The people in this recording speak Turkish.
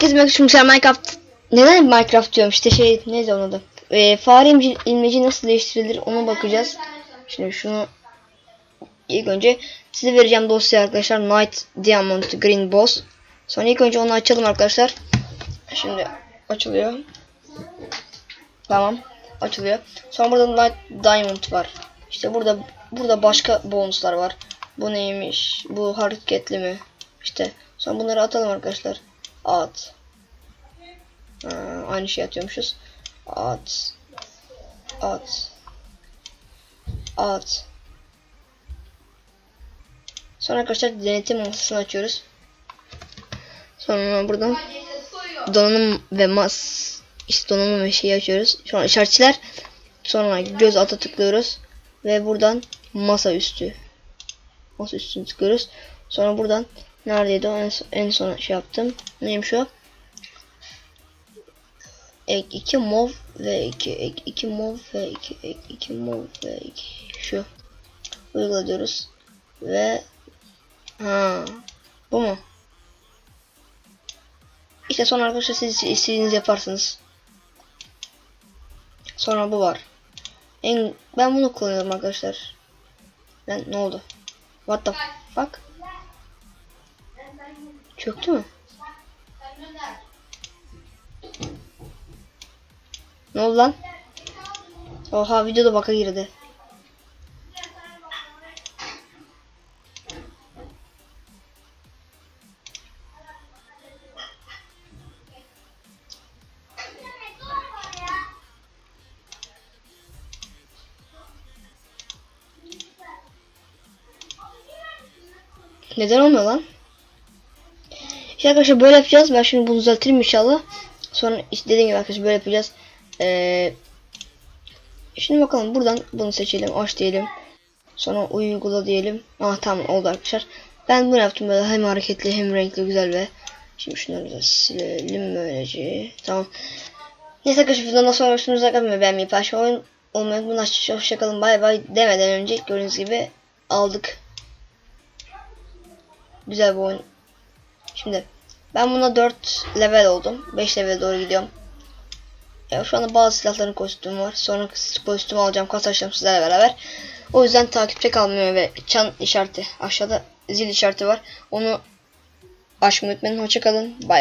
Herkese merhaba arkadaşlar Minecraft neden Minecraft diyorum işte şey neyse onun adı. Ee, fare imci, ilmeci nasıl değiştirilir ona bakacağız. Şimdi şunu ilk önce size vereceğim dosya arkadaşlar Night Diamond Green Boss. Sonra ilk önce onu açalım arkadaşlar. Şimdi açılıyor. Tamam açılıyor. Sonra burada Night Diamond var. İşte burada burada başka bonuslar var. Bu neymiş? Bu hareketli mi? İşte sonra bunları atalım arkadaşlar. At. Ha, aynı şey atıyormuşuz. At. At. At. Sonra arkadaşlar denetim masasını açıyoruz. Sonra buradan donanım ve mas işte donanım ve şeyi açıyoruz. Sonra işaretçiler. Sonra göz ata tıklıyoruz. Ve buradan masa üstü. Masa üstünü tıklıyoruz. Sonra buradan neredeydi o en, en son şey yaptım. Neymiş o? Ek 2 mov ve 2 ek 2 mov ve 2 ek 2 mov ve 2 şu. Uygula diyoruz. Ve ha bu mu? İşte sonra arkadaşlar siz istediğiniz yaparsınız. Sonra bu var. En ben bunu kullanıyorum arkadaşlar. Lan ne oldu? What the fuck? Çöktü mü? Ne oldu lan? Oha videoda baka girdi. Neden olmuyor lan? İşte arkadaşlar böyle yapacağız. Ben şimdi bunu düzeltirim inşallah. Sonra dediğim gibi arkadaşlar böyle yapacağız. Ee, şimdi bakalım buradan bunu seçelim. Aç diyelim. Sonra uygula diyelim. Ah tamam oldu arkadaşlar. Ben bunu yaptım böyle hem hareketli hem renkli güzel ve şimdi şunları da silelim böylece. Tamam. Neyse arkadaşlar videodan sonra hoşunuza kalmayı beğenmeyi paylaşmayı oyun olmayı unutmayın. Hoşçakalın bay bay demeden önce gördüğünüz gibi aldık. Güzel bir oyun. Şimdi ben buna 4 level oldum. 5 level doğru gidiyorum. Ya şu anda bazı silahların kostümü var. Sonra kostüm alacağım. Kas açacağım sizlerle beraber. O yüzden takipte kalmayı ve çan işareti aşağıda zil işareti var. Onu açmayı unutmayın. Hoşçakalın. Bay